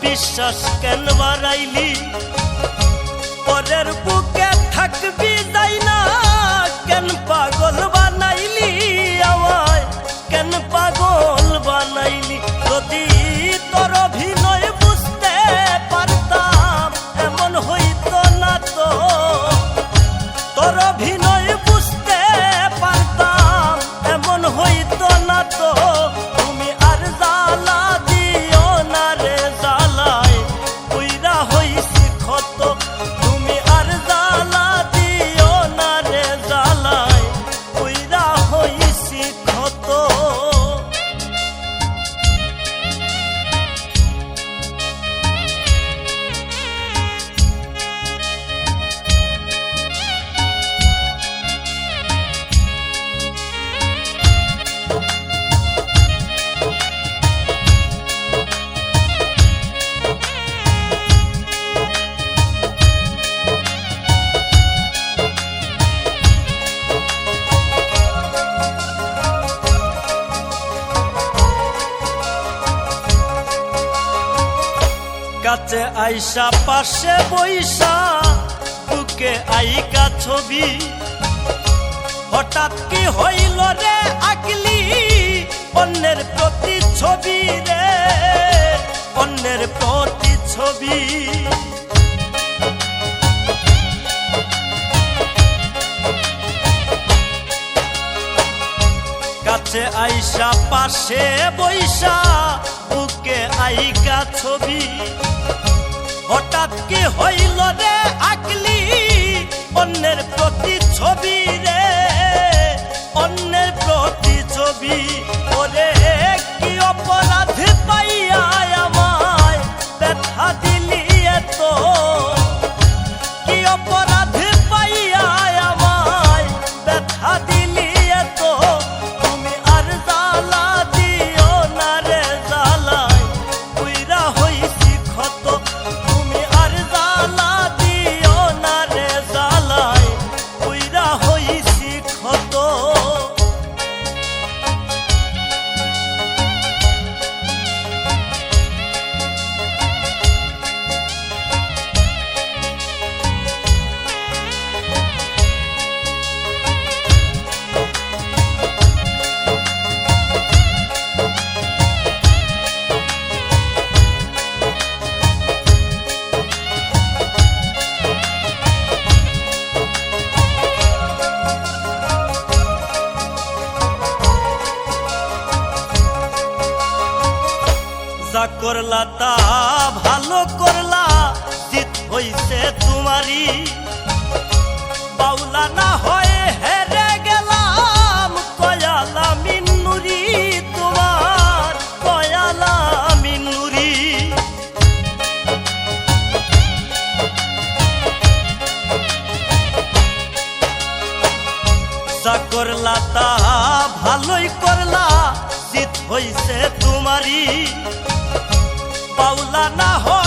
বিশ্বাস কেন বাড়াইলি? পরের বুকে থাকবি যাই না কেন পাগল কাছে আইসা পাশে বইসা, বুকে আইকা ছবি। হঠাৎ কি হইল রে আকলি অন্যের প্রতি ছবি রে, অন্যের প্রতি ছবি। কাছে আইসা পাশে বইসা, বুকে আইকা ছবি। হঠাৎ কি হইল রে আকলি অন্যের প্রতি ছবি রে। অন্যের প্রতি ছবি ওরে করলা তা ভালো করলা, জিত হইছে তোমারই। বাউলা না হয়ে হেরে গেলাম, কয়ালা মিন্নুরি তোমার, কয়ালা মিন্নুরি। যা করলা তা ভালোই করলা, জিত হইছে তোমারই। পাউলা না হয়।